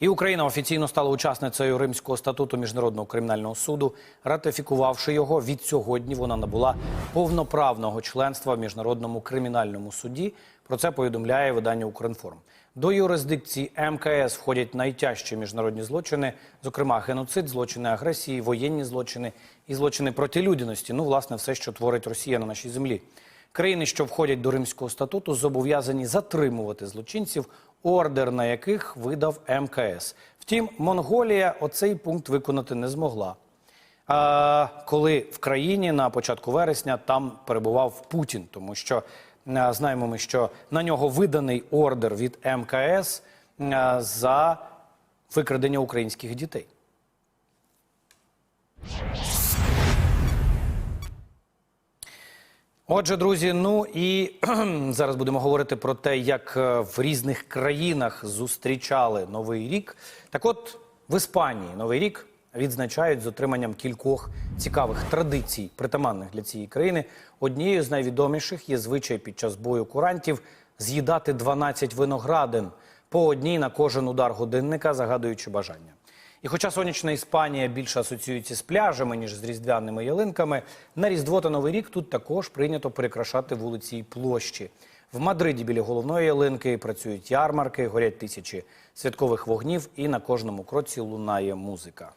І Україна офіційно стала учасницею Римського статуту міжнародного кримінального суду. Ратифікувавши його, від сьогодні вона набула повноправного членства в міжнародному кримінальному суді. Про це повідомляє видання Укрінформ. До юрисдикції МКС входять найтяжчі міжнародні злочини, зокрема геноцид, злочини агресії, воєнні злочини і злочини проти людяності. Ну, власне, все, що творить Росія на нашій землі. Країни, що входять до Римського статуту, зобов'язані затримувати злочинців, ордер на яких видав МКС. Втім, Монголія оцей пункт виконати не змогла. А, коли в країні на початку вересня там перебував Путін, тому що знаємо ми, що на нього виданий ордер від МКС за викрадення українських дітей. Отже, друзі, ну і зараз будемо говорити про те, як е, в різних країнах зустрічали новий рік. Так, от в Іспанії новий рік відзначають з отриманням кількох цікавих традицій, притаманних для цієї країни. Однією з найвідоміших є звичай під час бою курантів з'їдати 12 виноградин по одній на кожен удар годинника, загадуючи бажання. І хоча сонячна Іспанія більше асоціюється з пляжами, ніж з різдвяними ялинками, на Різдво та Новий рік тут також прийнято прикрашати вулиці і площі. В Мадриді біля головної ялинки працюють ярмарки, горять тисячі святкових вогнів, і на кожному кроці лунає музика.